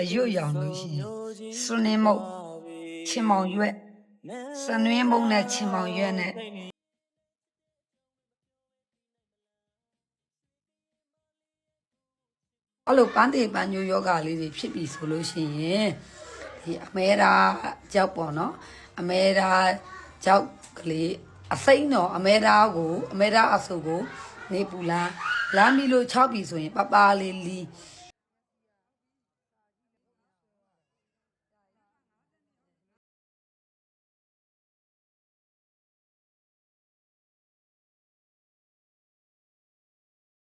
အရွတ်ရောင်လို့ရှိရင်စွန်းနေမုတ်ချင်မောင်ရွက်စနွင်းမုတ်နဲ့ချင်မောင်ရွက်နဲ့အဲ့လိုပန်းတေပန်းညိုယောဂလေးတွေဖြစ်ပြီဆိုလို့ရှိရင်ဒီအမဲရာကြောက်ပေါ့နော်အမဲရာကြောက်ကလေးအစိမ့်တော့အမဲရာကိုအမဲရာအဆုပ်ကို နေပူလာလာမီလို့၆ပြီဆိုရင်ပပလေးလီ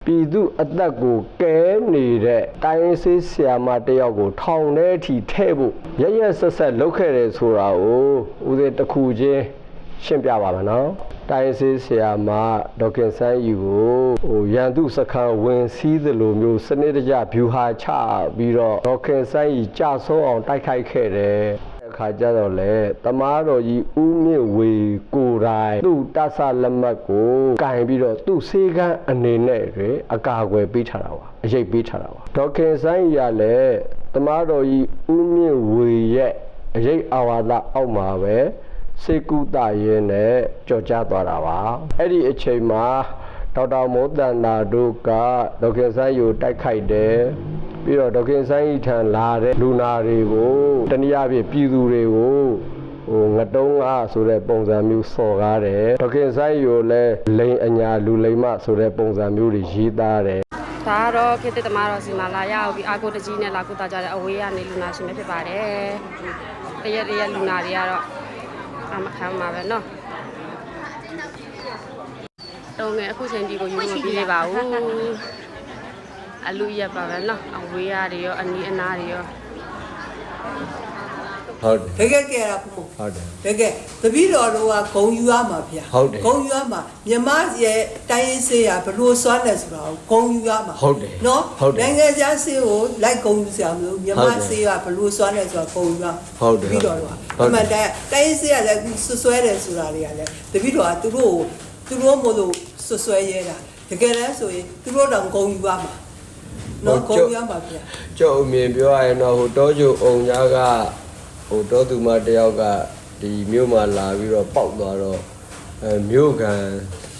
ပြည်သူအသက်ကိုကဲနေတဲ့တိုင်းဆေးဆရာမတယောက်ကို ထောင်ထဲအထိထဲ့ဖို့ရရက်ဆက်ဆက်လုပ်ခဲ့တယ်ဆိုတာကိုဦးသေးတစ်ခုချင်းရှင်းပြပါမယ်နော်တိုင်းဆေးဆရာမဒေါခင်ဆန်းယူကိုဟိုရန်သူစခန်းဝင်စည်းသလိုမျိုးစနစ်တကျဗျူဟာချပြီးတော့ဒေါခင်ဆန်းယူကြဆုံးအောင်တိုက်ခိုက်ခဲ့တယ်အ ခါကျတော့လေတမားတော်ကြီးဦးမြင့်ဝေကိုယ်တိုင်သူ့တဆလက်မှတ်ကိုကင်ပြီးတော့သူ့စေကန်းအနေနဲ့တွင်အကာအကွယ်ပေးထားတာပါအရေးပေးထားတာပါဒေါခင်ဆိုင်ရလည်းတမားတော်ကြီးဦးမြင့်ဝေရဲ့အရေးအာဝါဒအောက်မှာပဲစေကုတရဲနဲ့ကြော်ကြားသွားတာပါအဲ့ဒီအချိန်မှာဒေါက်တာမိုးတန်နာတို့ကဒေါခင်ဆိုင်ကိုတိုက်ခိုက်တယ် ပြီးတော့ဒေါခင်ဆိုင်ထံလာတဲ့လူနာတွေကိုတနည်းအားဖြင့်ပြည်သူတွေကိုဟိုငတုံးအားဆိုတဲ့ပုံစံမျိုးစော်ကားတယ်ဒေါခင်ဆိုင်ကိုလည်းလိန်အညာလူလိမ္မဆိုတဲ့ပုံစံမျိုးတွေရေးသားတယ် ဒါကတော့ခေတ္တသမားတော်စီမာလာရအောင်ပြီးအာကိုတကြီးနဲ့လာကုတာကြတဲ့အဝေးကနေလူနာရှင်ပဲဖြစ်ပါတယ်။တရက်တရက်လူနာတွေကတော့အမခံမှာပဲเนาะ။တော့ငယ်အခုချိန်ဒီကိုယူမပြီးသေးပါဘူး။ အလူရက်ပါပဲနော်အဝေးရတွေရောအနီးအနားတွေရောဟုတ်တကယ်ကြရဖို့ဟုတ်တယ်တကယ်တပည့်တော်တို့ကဂုံယူရမှာဗျာဟုတ်တယ်ဂုံယူရမှာမြမရဲ့တိုင်းရင်းစေးရဘလို့စွမ်းလဲဆိုတာကိုဂုံယူရမှာဟုတ်တယ်နော်နိုင်ငံခြားစေးကိုလိုက်ဂုံယူစရာမလိုမြမစေးကဘလို့စွမ်းလဲဆိုတာဂုံယူရဟုတ်တယ်တပည့်တော်တို့ကအမှန်တရားတိုင်းရင်းစေးကလည်းဆွဆွဲတယ်ဆိုတာတွေကလည်းတပည့်တော်ကသူတို့ကိုသူတို့မို့လို့ဆွဆွဲရဲတာတကယ်လဲဆိုရင်သူတို့တော့ဂုံယူရမှာ နော်ဂုံယူရမှာဗျာကျောက်အမြင်ပြောရရင်တော့ဟိုတောကျုံအောင်ညာကဟိုတောသူမတယောက်ကဒီမြို့မှာလာပြီးတော့ပေါက်သွားတော့အဲမြို့ကန်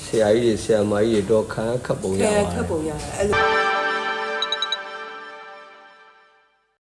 ဆရာကြီးတွေဆရာမကြီးတွေတော့ခန်းခတ်ပုံရကဲပါတယ်ခက်ပုံရတယ်အဲ့လို